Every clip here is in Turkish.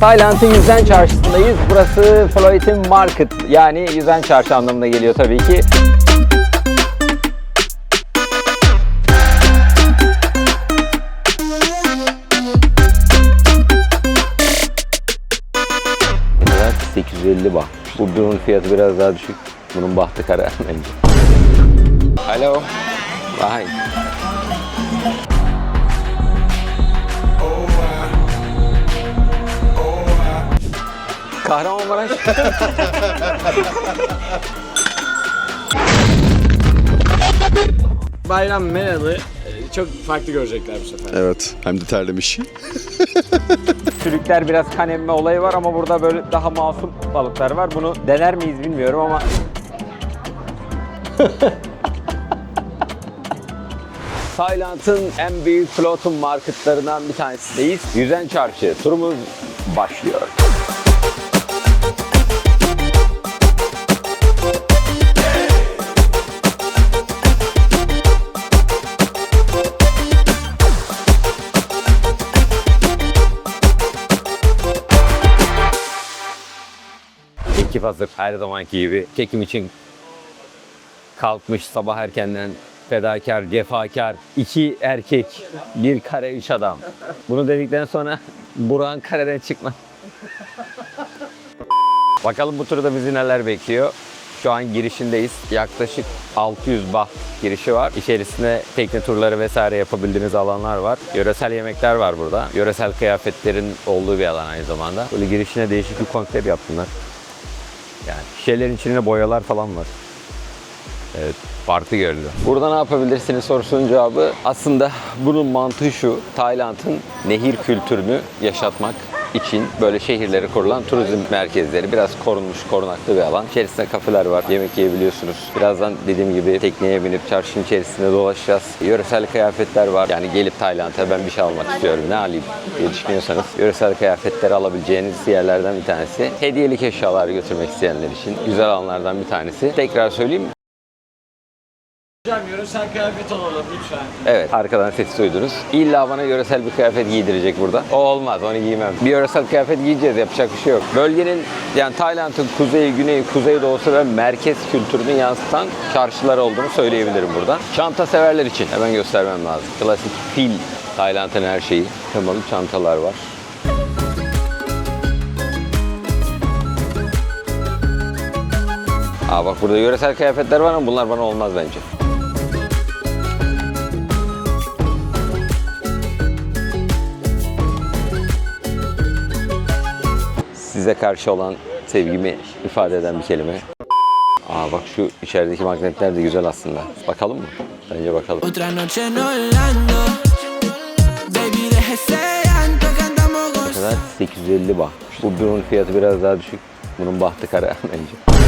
Tayland'ın Yüzen Çarşısı'ndayız. Burası Floyd'in Market yani Yüzen Çarşı anlamına geliyor tabii ki. Ne kadar? 850 baht. Bu bunun fiyatı biraz daha düşük. Bunun bahtı kara bence. Alo. Vay. Kahramanmaraş. Bayram Menalı e, çok farklı görecekler bu sefer. Evet. Hem de terlemiş. Sülükler biraz kan emme olayı var ama burada böyle daha masum balıklar var. Bunu dener miyiz bilmiyorum ama Tayland'ın en büyük floating marketlerinden bir tanesindeyiz. Yüzen Çarşı. Turumuz başlıyor. Ekip hazır her zamanki gibi. Çekim için kalkmış sabah erkenden fedakar, cefakar, iki erkek, bir kare, üç adam. Bunu dedikten sonra Burak'ın kareden çıkma. Bakalım bu turda bizi neler bekliyor. Şu an girişindeyiz. Yaklaşık 600 baht girişi var. İçerisinde tekne turları vesaire yapabildiğiniz alanlar var. Yöresel yemekler var burada. Yöresel kıyafetlerin olduğu bir alan aynı zamanda. Böyle girişine değişik bir konsept yaptılar. Yani şişelerin içinde boyalar falan var. Evet, farklı görünüyor. Burada ne yapabilirsiniz sorusunun cevabı aslında bunun mantığı şu. Tayland'ın nehir kültürünü yaşatmak için böyle şehirlere kurulan turizm merkezleri. Biraz korunmuş, korunaklı bir alan. İçerisinde kafeler var, yemek yiyebiliyorsunuz. Birazdan dediğim gibi tekneye binip çarşının içerisinde dolaşacağız. Yöresel kıyafetler var. Yani gelip Tayland'a ben bir şey almak istiyorum, ne alayım diye düşünüyorsanız yöresel kıyafetleri alabileceğiniz yerlerden bir tanesi. Hediyelik eşyalar götürmek isteyenler için güzel alanlardan bir tanesi. Tekrar söyleyeyim, yöresel kıyafet olalım lütfen. Evet, arkadan sesi duydunuz. İlla bana yöresel bir kıyafet giydirecek burada. O olmaz, onu giymem. Bir yöresel kıyafet giyeceğiz, yapacak bir şey yok. Bölgenin, yani Tayland'ın kuzeyi, güneyi, kuzeydoğusu ve merkez kültürünü yansıtan çarşılar olduğunu söyleyebilirim burada. Çanta severler için hemen göstermem lazım. Klasik fil Tayland'ın her şeyi. Temalı çantalar var. Aa bak burada yöresel kıyafetler var ama bunlar bana olmaz bence. Size karşı olan sevgimi ifade eden bir kelime. Aa bak şu içerideki magnetler de güzel aslında. Bakalım mı? Bence bakalım. Ne kadar? 850 baht. Bu bunun fiyatı biraz daha düşük. Bunun bahtı kara bence.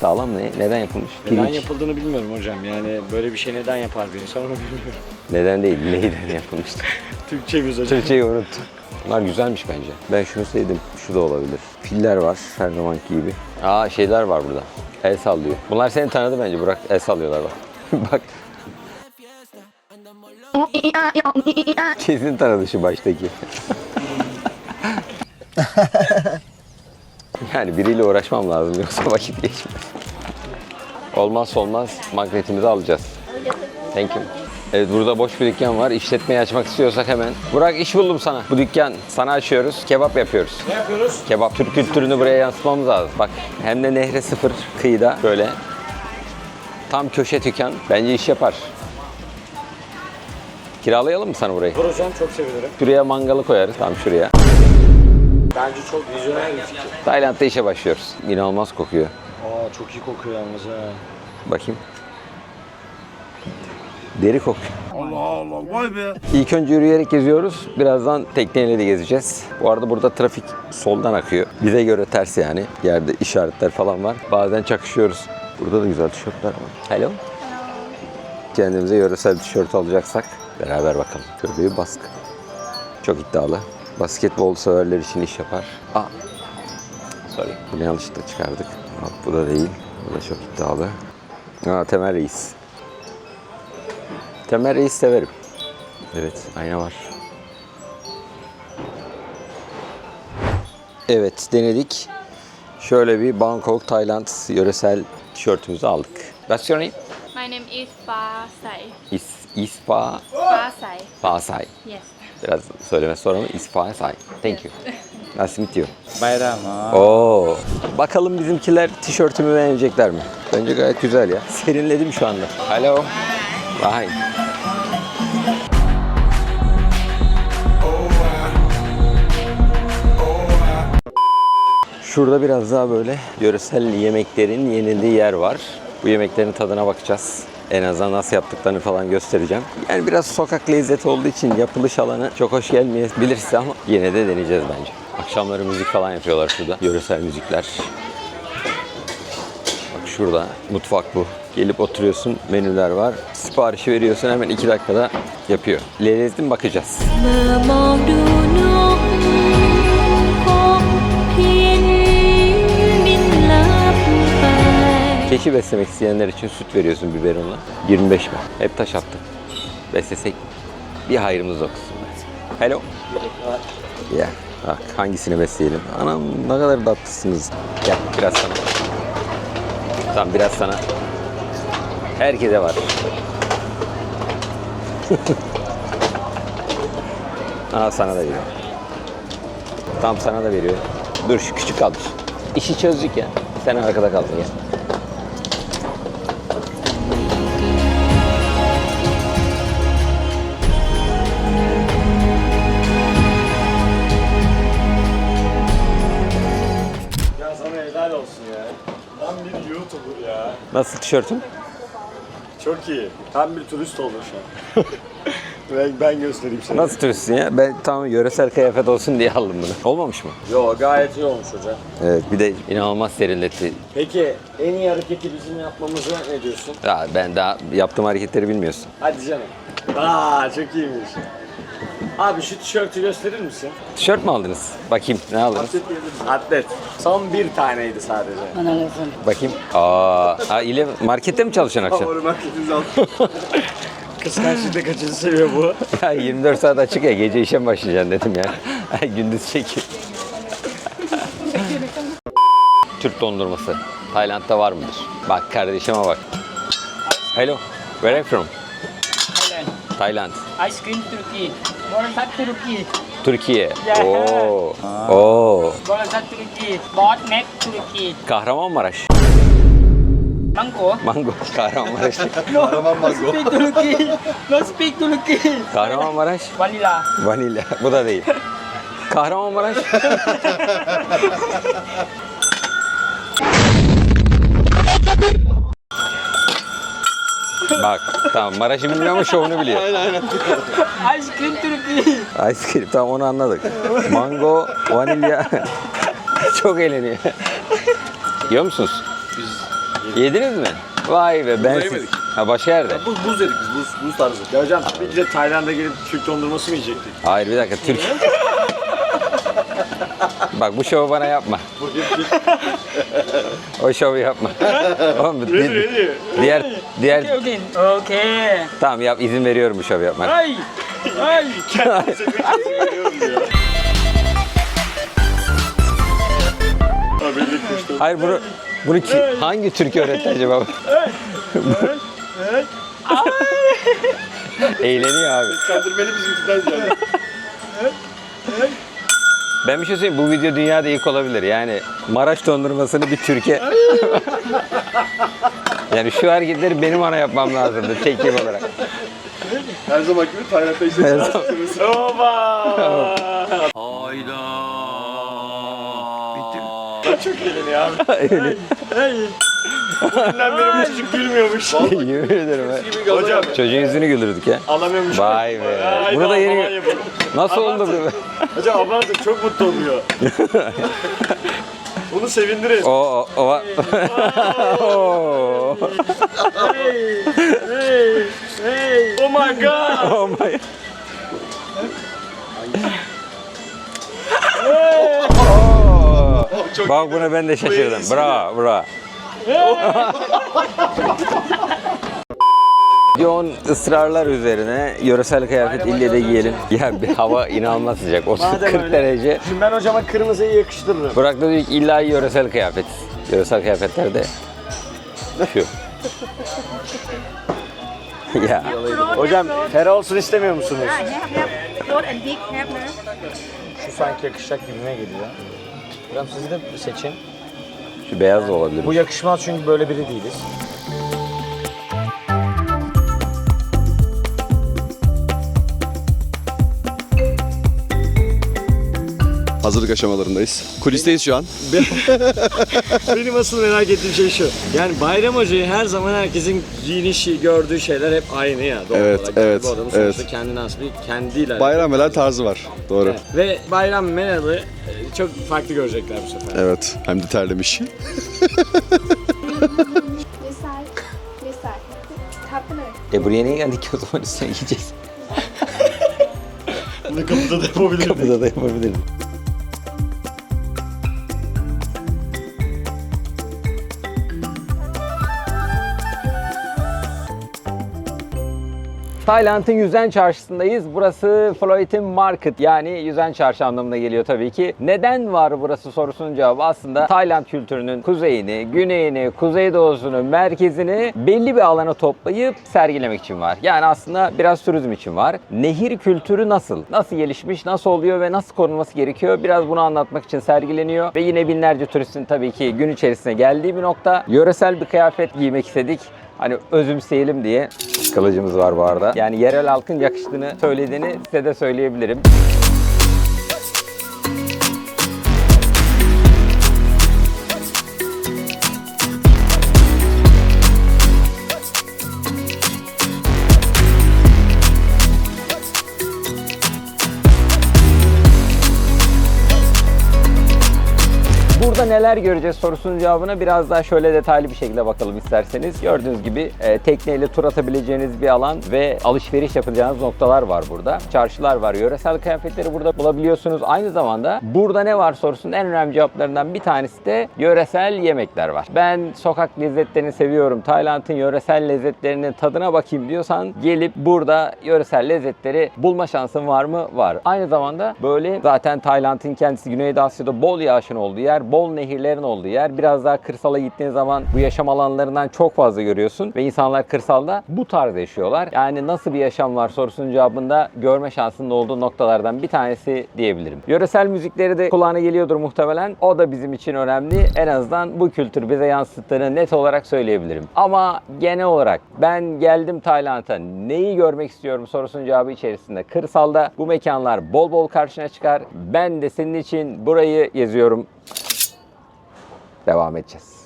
Sağlam ne? Neden yapılmış? Neden Pirinç. yapıldığını bilmiyorum hocam. Yani böyle bir şey neden yapar bir insan onu bilmiyorum. Neden değil, neyden yapılmıştı? Türkçe biz hocam. Türkçeyi unuttum. Bunlar güzelmiş bence. Ben şunu sevdim. Şu da olabilir. Piller var her zamanki gibi. Aa şeyler var burada. El sallıyor. Bunlar seni tanıdı bence Burak. El sallıyorlar bak. bak. Kesin tanıdı şu baştaki. yani biriyle uğraşmam lazım yoksa vakit geçmez. Olmazsa olmaz magnetimizi alacağız. Thank you. Evet burada boş bir dükkan var. İşletmeyi açmak istiyorsak hemen. Burak iş buldum sana. Bu dükkan sana açıyoruz. Kebap yapıyoruz. Ne yapıyoruz? Kebap Türk kültürünü buraya yansıtmamız lazım. Bak hem de nehre sıfır kıyıda böyle. Tam köşe dükkan. Bence iş yapar. Kiralayalım mı sana burayı? Olur hocam çok sevinirim. Şuraya mangalı koyarız. Tam şuraya. Bence çok vizyoner bir fikir. Tayland'da işe başlıyoruz. İnanılmaz kokuyor. Aa çok iyi kokuyor yalnız ha. Bakayım. Deri kokuyor. Allah Allah vay be. İlk önce yürüyerek geziyoruz. Birazdan tekneyle de gezeceğiz. Bu arada burada trafik soldan akıyor. Bize göre ters yani. Yerde işaretler falan var. Bazen çakışıyoruz. Burada da güzel tişörtler var. Hello. Kendimize yöresel tişört alacaksak beraber bakalım. Şöyle bir baskı. Çok iddialı. Basketbol severler için iş yapar. Aa. Sorry. Bunu yanlışlıkla çıkardık. Bak, bu da değil. Bu da çok iddialı. Aa, Temel Reis. Temel Reis severim. Evet, ayna var. Evet denedik. Şöyle bir Bangkok, Tayland yöresel tişörtümüzü aldık. What's your name? My name is Fa Sai. Is, Isfa Fa Sai. Fasay. Yes. Biraz söyleme sonra mı? Isfa Say. Thank you. Nice to meet you. Bayram Oo. Bakalım bizimkiler tişörtümü beğenecekler mi? Bence gayet güzel ya. Serinledim şu anda. Hello. Bye. Şurada biraz daha böyle yöresel yemeklerin yenildiği yer var. Bu yemeklerin tadına bakacağız. En azından nasıl yaptıklarını falan göstereceğim. Yani biraz sokak lezzeti olduğu için yapılış alanı çok hoş gelmeyebilir size ama yine de deneyeceğiz bence. Akşamları müzik falan yapıyorlar şurada. Yöresel müzikler. Bak şurada mutfak bu. Gelip oturuyorsun, menüler var. Siparişi veriyorsun hemen 2 dakikada yapıyor. Lezzetli bakacağız. Keçi beslemek isteyenler için süt veriyorsun biberonla. 25 mi? Hep taş attı. Beslesek bir hayrımız yok. Hello. Yeah. Bak hangisini besleyelim? Anam ne kadar tatlısınız. Gel biraz sana. Tamam biraz sana. Herkese var. Aa sana da veriyor. Tam sana da veriyor. Dur şu küçük kalmış. İşi çözdük ya. Sen arkada kaldın ya. Ya sana helal olsun ya. Tam bir YouTuber ya. Nasıl tişörtün? Çok iyi. Tam bir turist oldun şu an. ben, ben göstereyim sana. Nasıl turistsin ya? Ben tam yöresel kıyafet olsun diye aldım bunu. Olmamış mı? Yo gayet iyi olmuş hocam. Evet bir de inanılmaz serinletti. Peki en iyi hareketi bizim yapmamıza ne diyorsun? Ya ben daha yaptığım hareketleri bilmiyorsun. Hadi canım. Aa çok iyiymiş. Abi şu tişörtü gösterir misin? Tişört mü aldınız? Bakayım ne aldınız? Atlet. Son bir taneydi sadece. Bakayım. Aa, ha, ile markette mi çalışıyorsun akşam? Favori marketimiz aldı. Kıskançlıkta kaçıncı seviyor bu? Ya 24 saat açık ya gece işe mi başlayacaksın dedim ya. Gündüz çekim. Türk dondurması. Tayland'da var mıdır? Bak kardeşime bak. Hello. Where are you from? Thailand. Thailand. Ice cream Turkey. Borasat Turkey. Türkiye. Yeah. Oo. Oo. Borasat Turkey. Bot Neck Turkey. Kahramanmaraş. Mango. Mango. Kahramanmaraş. No speak Turkey. No speak Turkey. Kahramanmaraş. Vanilla. Vanilya. Bu da değil. Kahramanmaraş. Bak tamam Maraş'ı bilmiyor ama şovunu biliyor. Ice cream Turkey. Ice cream tamam onu anladık. Mango, vanilya. Çok eğleniyor. Yiyor musunuz? Yediniz mi? Vay be ben siz. Ha başka yerde. Buz, buz yedik biz, buz, buz tarzı. Ya hocam bir de Tayland'a gelip Türk dondurması mı yiyecektik? Hayır bir dakika Türk. Bak bu şovu bana yapma. o şovu yapma. Oğlum, di- diğer diğer Okay, okay. Okay. tamam yap izin veriyorum bu şovu yapmana. Ay. Ay. Hayır bunu bunu ki, hangi Türk öğretti acaba? Eğleniyor abi. Kandırmeli bizimkinden yani. Ben bir şey söyleyeyim bu video dünyada ilk olabilir. Yani Maraş dondurmasını bir Türkiye Yani şu hareketleri benim ana yapmam lazımdı teknik olarak. Her zaman gibi Tayland'da işte Her zaman. Oba! Ben çok eğleniyor abi. Öyle. Bugünden beri bu çocuk gülmüyormuş. Yemin ederim. ha. Hocam Çocuğun yüzünü güldürdük ya. alamıyormuş. Vay be. Haydi Bunu da yeni- yapalım. Nasıl oldu bu? Hocam abartın çok mutlu oluyor. Bunu sevindirin. O o o. Oo. Hey, hey. Oh my god. Oh my. Oo. Bak buna ben de şaşırdım. Bravo, bravo. Yoğun ısrarlar üzerine yöresel kıyafet ille de giyelim. Ya bir hava inanılmaz sıcak. 30 Madem 40 öyle, derece. Şimdi ben hocama kırmızıyı yakıştırırım. Burak da diyor ki illa yöresel kıyafet. Yöresel kıyafetlerde şu. ya Hocam ferah olsun istemiyor musunuz? have have road and big have nữa. Şu sanki yakışacak gibime geliyor. Hocam sizi de seçin. Şu beyaz da olabilir. Bu yakışmaz çünkü böyle biri değiliz. Hazırlık aşamalarındayız. Kulisteyiz şu an. Benim asıl merak ettiğim şey şu. Yani Bayram Hoca'yı her zaman herkesin giyinişi, gördüğü şeyler hep aynı ya. Doğal Evet, olarak. evet, Bu adamın evet. sonuçta kendine has bir kendiyle. Bayram Velal tarzı var. Doğru. Evet. Ve Bayram Menal'ı e, çok farklı görecekler bu sefer. Evet. Hem de terlemiş. Side. This side. Kapını. E buraya niye geldik ki o zaman üstüne giyeceğiz. Bunu kapıda da yapabilirim. Kapıda da yapabiliriz. Tayland'ın Yüzen Çarşısı'ndayız. Burası Floyd'in Market yani Yüzen Çarşı anlamına geliyor tabii ki. Neden var burası sorusunun cevabı aslında Tayland kültürünün kuzeyini, güneyini, kuzeydoğusunu, merkezini belli bir alana toplayıp sergilemek için var. Yani aslında biraz turizm için var. Nehir kültürü nasıl? Nasıl gelişmiş, nasıl oluyor ve nasıl korunması gerekiyor? Biraz bunu anlatmak için sergileniyor. Ve yine binlerce turistin tabii ki gün içerisinde geldiği bir nokta. Yöresel bir kıyafet giymek istedik. Hani özümseyelim diye kılıcımız var bu arada. Yani yerel halkın yakıştığını söylediğini size de söyleyebilirim. Neler göreceğiz sorusunun cevabına biraz daha şöyle detaylı bir şekilde bakalım isterseniz. Gördüğünüz gibi e, tekneyle tur atabileceğiniz bir alan ve alışveriş yapacağınız noktalar var burada. Çarşılar var. Yöresel kıyafetleri burada bulabiliyorsunuz. Aynı zamanda burada ne var sorusunun en önemli cevaplarından bir tanesi de yöresel yemekler var. Ben sokak lezzetlerini seviyorum. Tayland'ın yöresel lezzetlerinin tadına bakayım diyorsan gelip burada yöresel lezzetleri bulma şansın var mı? Var. Aynı zamanda böyle zaten Tayland'ın kendisi Güneydoğu Asya'da bol yağışın olduğu yer, bol nehirlerin olduğu yer. Biraz daha kırsala gittiğin zaman bu yaşam alanlarından çok fazla görüyorsun ve insanlar kırsalda bu tarz yaşıyorlar. Yani nasıl bir yaşam var sorusunun cevabında görme şansının olduğu noktalardan bir tanesi diyebilirim. Yöresel müzikleri de kulağına geliyordur muhtemelen. O da bizim için önemli. En azından bu kültür bize yansıttığını net olarak söyleyebilirim. Ama genel olarak ben geldim Tayland'a neyi görmek istiyorum sorusunun cevabı içerisinde. Kırsalda bu mekanlar bol bol karşına çıkar. Ben de senin için burayı geziyorum. Devam edeceğiz.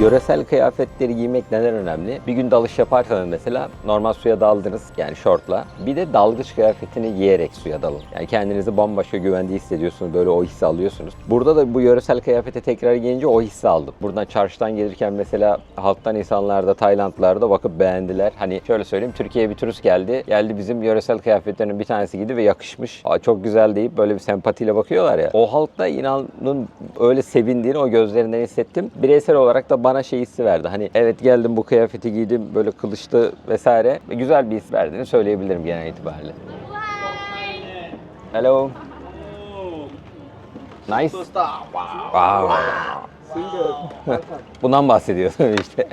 Yöresel kıyafetleri giymek neden önemli? Bir gün dalış yaparsanız mesela normal suya daldınız yani şortla. Bir de dalgıç kıyafetini giyerek suya dalın. Yani kendinizi bambaşka güvende hissediyorsunuz. Böyle o hissi alıyorsunuz. Burada da bu yöresel kıyafete tekrar giyince o hissi aldım. Buradan çarşıdan gelirken mesela halktan insanlar da Taylandlılar da bakıp beğendiler. Hani şöyle söyleyeyim Türkiye'ye bir turist geldi. Geldi bizim yöresel kıyafetlerinin bir tanesi giydi ve yakışmış. Aa, çok güzel deyip böyle bir sempatiyle bakıyorlar ya. O halk da inanın öyle sevindiğini o gözlerinden hissettim. Bireysel olarak da bana şey hissi verdi. Hani evet geldim bu kıyafeti giydim böyle kılıçlı vesaire. Güzel bir his verdiğini söyleyebilirim genel itibariyle. Hello. Nice. Wow. Bundan bahsediyorsun işte.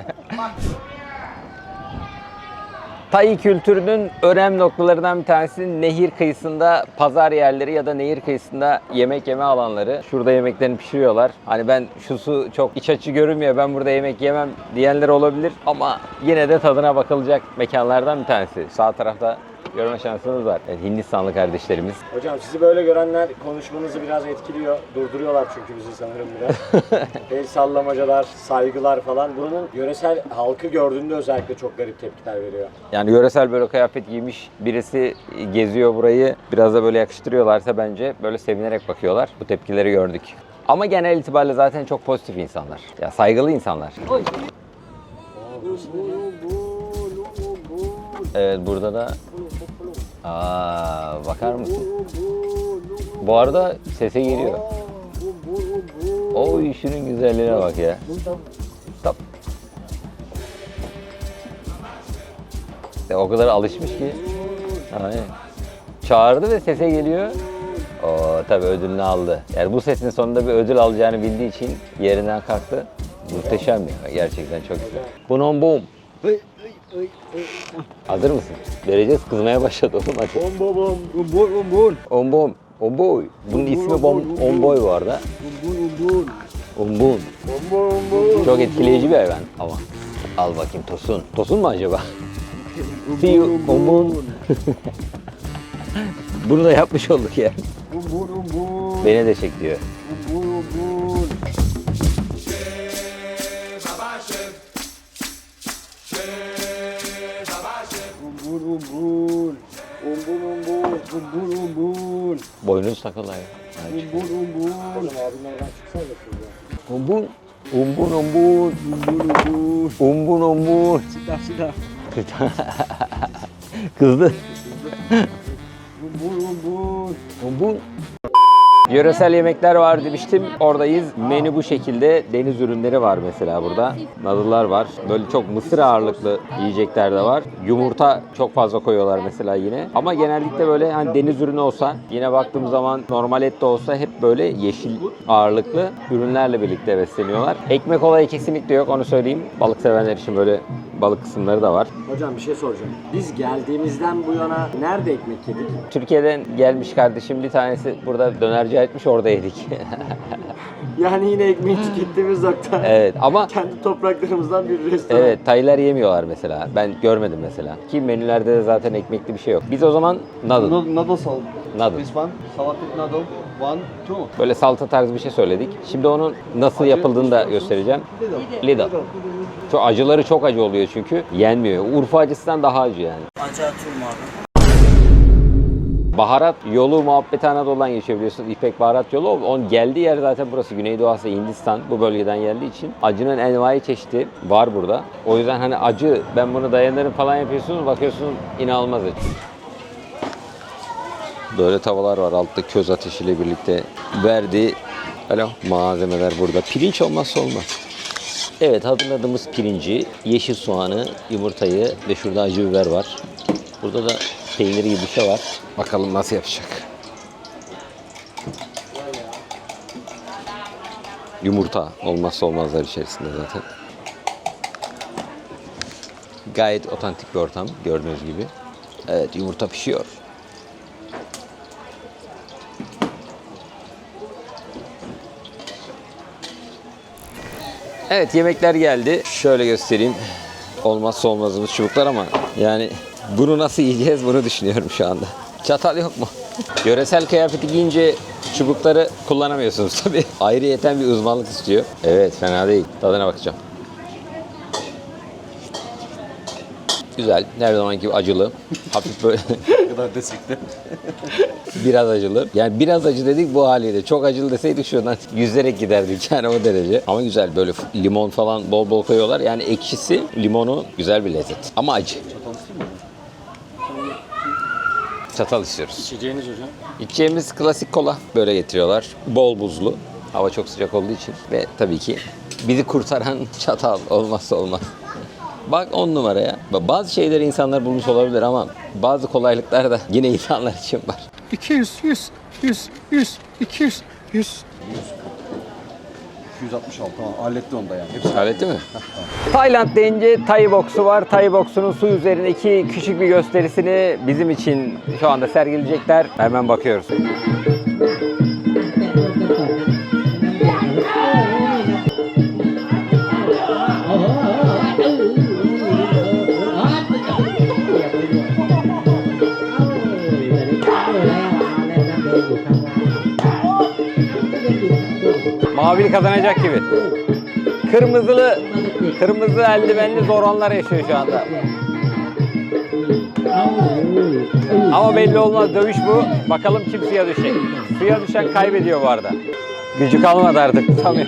Tay kültürünün önemli noktalarından bir tanesi nehir kıyısında pazar yerleri ya da nehir kıyısında yemek yeme alanları. Şurada yemeklerini pişiriyorlar. Hani ben şu su çok iç açı görünmüyor ben burada yemek yemem diyenler olabilir ama yine de tadına bakılacak mekanlardan bir tanesi. Sağ tarafta görme şansınız var. Evet, Hindistanlı kardeşlerimiz. Hocam sizi böyle görenler konuşmanızı biraz etkiliyor. Durduruyorlar çünkü bizi sanırım biraz. El sallamacalar, saygılar falan. Buranın yöresel halkı gördüğünde özellikle çok garip tepkiler veriyor. Yani yöresel böyle kıyafet giymiş birisi geziyor burayı. Biraz da böyle yakıştırıyorlarsa bence böyle sevinerek bakıyorlar. Bu tepkileri gördük. Ama genel itibariyle zaten çok pozitif insanlar. Ya saygılı insanlar. Evet burada da Aa, bakar mısın? Bu arada sese geliyor. Oy şunun güzelliğine bak ya. Stop. Ya o kadar alışmış ki. Aynen. Çağırdı ve sese geliyor. O tabii ödülünü aldı. Yani bu sesin sonunda bir ödül alacağını bildiği için yerinden kalktı. Muhteşem ya. Gerçekten çok güzel. Bom. Hazır mısın? Vereceğiz. Kızmaya başladı oğlum hadi. Bom bom umbun umbun. Ombom. Omboy. Bunun ismi Bom Omboy bu arada. Umbun umbun. Ombun. Çok etkileyici bir hayvan ama. Al bakayım Tosun. Tosun mu acaba? See you, Ombun. Bunu da yapmış olduk ya. Umbun umbun. Beni de çek diyor. 운문 운문. 뭐 이런 수다 켜놔요. 운문 운문. 운분 운분 운분 운문 운문. 운분 운분 시다 시다 그렇다. 그들 운문 운문. 운분 Yöresel yemekler var demiştim. Oradayız. Menü bu şekilde. Deniz ürünleri var mesela burada. Nadıllar var. Böyle çok mısır ağırlıklı yiyecekler de var. Yumurta çok fazla koyuyorlar mesela yine. Ama genellikle böyle hani deniz ürünü olsa yine baktığım zaman normal et de olsa hep böyle yeşil ağırlıklı ürünlerle birlikte besleniyorlar. Ekmek olayı kesinlikle yok onu söyleyeyim. Balık sevenler için böyle balık kısımları da var. Hocam bir şey soracağım. Biz geldiğimizden bu yana nerede ekmek yedik? Türkiye'den gelmiş kardeşim bir tanesi burada dönerci etmiş orada yedik. Yani yine ekmeği tükettiğimiz nokta. evet ama Kendi topraklarımızdan bir restoran. Evet, Taylar yemiyorlar mesela. Ben görmedim mesela. Ki menülerde de zaten ekmekli bir şey yok. Biz o zaman noodle, Noodle salt. noodle. This one. Noodle. One, two. Böyle salata tarzı bir şey söyledik. Şimdi onun nasıl yapıldığını da göstereceğim. Lidl. Çok acıları çok acı oluyor çünkü. Yenmiyor. Urfa acısından daha acı yani. Acı atıyorum abi. Baharat yolu muhabbeti Anadolu'dan geçiyor biliyorsun. İpek baharat yolu. Onun geldiği yer zaten burası. Güneydoğu Asya, Hindistan bu bölgeden geldiği için acının envai çeşidi var burada. O yüzden hani acı ben bunu dayanırım falan yapıyorsunuz. Bakıyorsunuz inanılmaz acı. Böyle tavalar var altta köz ateşiyle birlikte verdiği Alo. malzemeler burada. Pirinç olmazsa olmaz. Evet hazırladığımız pirinci, yeşil soğanı, yumurtayı ve şurada acı biber var. Burada da peynir gibi bir şey var. Bakalım nasıl yapacak. Yumurta olmazsa olmazlar içerisinde zaten. Gayet otantik bir ortam gördüğünüz gibi. Evet yumurta pişiyor. Evet yemekler geldi. Şöyle göstereyim. Olmazsa olmazımız çubuklar ama yani bunu nasıl yiyeceğiz bunu düşünüyorum şu anda. Çatal yok mu? Yöresel kıyafeti giyince çubukları kullanamıyorsunuz tabii. Ayrıyeten bir uzmanlık istiyor. Evet fena değil. Tadına bakacağım. Güzel. Her zamanki gibi acılı. Hafif böyle kadar destekli. biraz acılı. Yani biraz acı dedik bu haliyle. Çok acılı deseydik şuradan yüzerek giderdik yani o derece. Ama güzel böyle limon falan bol bol koyuyorlar. Yani ekşisi limonu güzel bir lezzet. Ama acı. Çatal istiyoruz. İçeceğiniz hocam. İçeceğimiz klasik kola böyle getiriyorlar. Bol buzlu. Hava çok sıcak olduğu için ve tabii ki bizi kurtaran çatal olmazsa olmaz. Bak on numaraya. Bazı şeyleri insanlar bulmuş olabilir ama bazı kolaylıklar da yine insanlar için var. 200, 100, 100, 100, 200, 100. 266 tamam halletti onu da yani. Hepsi Halletti mi? Tayland deyince Thai boksu var. Thai boksunun su üzerindeki küçük bir gösterisini bizim için şu anda sergileyecekler. Hemen bakıyoruz. Mavili kazanacak gibi. Kırmızılı, kırmızı eldivenli zor anlar yaşıyor şu anda. Ama belli olmaz dövüş bu. Bakalım kim suya düşecek. Suya düşen kaybediyor bu arada. Gücü kalmadı artık tutamıyor.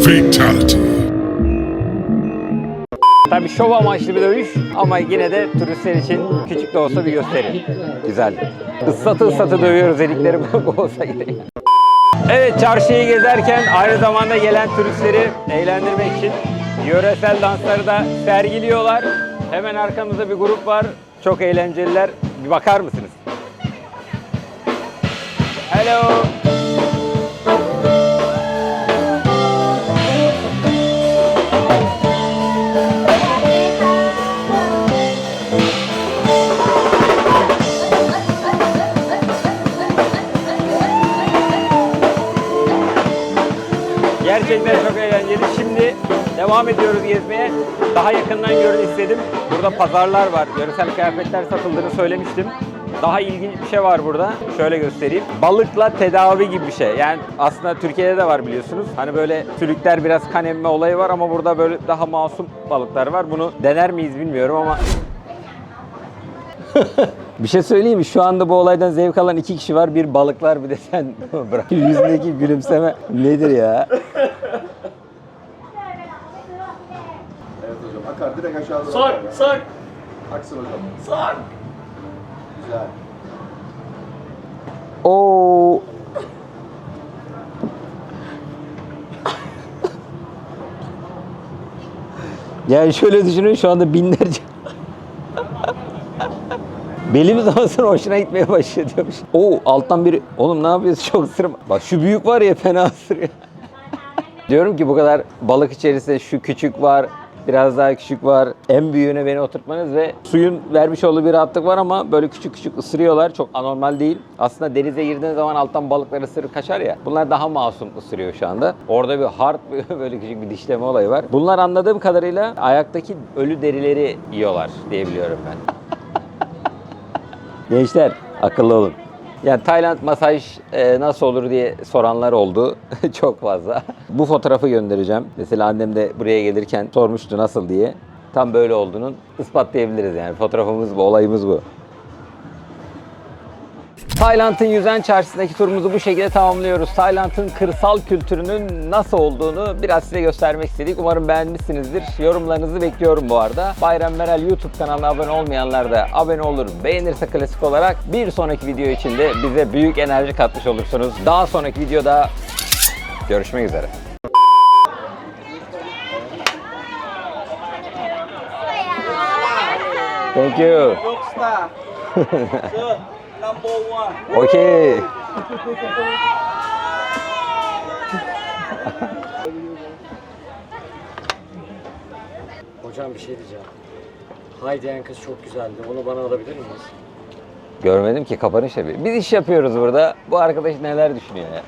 Fatality. Şov amaçlı bir dövüş ama yine de turistler için küçük de olsa bir gösteri. Güzel. Islatı ıslatı dövüyoruz dedikleri bu olsa gerek. Evet çarşıyı gezerken aynı zamanda gelen turistleri eğlendirmek için yöresel dansları da sergiliyorlar. Hemen arkamızda bir grup var. Çok eğlenceliler. Bir bakar mısınız? Hello. Devam ediyoruz gezmeye. Daha yakından görün istedim. Burada pazarlar var. Yöresel kıyafetler satıldığını söylemiştim. Daha ilginç bir şey var burada. Şöyle göstereyim. Balıkla tedavi gibi bir şey. Yani aslında Türkiye'de de var biliyorsunuz. Hani böyle sülükler biraz kan emme olayı var ama burada böyle daha masum balıklar var. Bunu dener miyiz bilmiyorum ama bir şey söyleyeyim mi? Şu anda bu olaydan zevk alan iki kişi var. Bir balıklar bir de sen. Yüzündeki gülümseme nedir ya? Akar direkt aşağıda. Sak, sak, Aksın hocam. sak. Güzel. Oo. Yani şöyle düşünün şu anda binlerce Belimiz ama sonra hoşuna gitmeye başlıyor diyormuş. Oo alttan biri oğlum ne yapıyorsun çok ısırma. Bak şu büyük var ya fena ısırıyor. Diyorum ki bu kadar balık içerisinde şu küçük var, biraz daha küçük var. En büyüğüne beni oturtmanız ve suyun vermiş olduğu bir rahatlık var ama böyle küçük küçük ısırıyorlar. Çok anormal değil. Aslında denize girdiğiniz zaman alttan balıklar ısırır kaçar ya. Bunlar daha masum ısırıyor şu anda. Orada bir hard böyle küçük bir dişleme olayı var. Bunlar anladığım kadarıyla ayaktaki ölü derileri yiyorlar diyebiliyorum ben. Gençler akıllı olun. Yani Tayland masaj e, nasıl olur diye soranlar oldu. Çok fazla. Bu fotoğrafı göndereceğim. Mesela annem de buraya gelirken sormuştu nasıl diye. Tam böyle olduğunun ispatlayabiliriz yani. Fotoğrafımız bu, olayımız bu. Tayland'ın yüzen çarşısındaki turumuzu bu şekilde tamamlıyoruz. Tayland'ın kırsal kültürünün nasıl olduğunu biraz size göstermek istedik. Umarım beğenmişsinizdir. Yorumlarınızı bekliyorum bu arada. Bayram Meral YouTube kanalına abone olmayanlar da abone olur. Beğenirse klasik olarak bir sonraki video için de bize büyük enerji katmış olursunuz. Daha sonraki videoda görüşmek üzere. Thank you. Number one. Okay. Hocam bir şey diyeceğim. Hay diyen kız çok güzeldi. Onu bana alabilir miyiz? Görmedim ki kapanış yapıyor. Biz iş yapıyoruz burada. Bu arkadaş neler düşünüyor ya?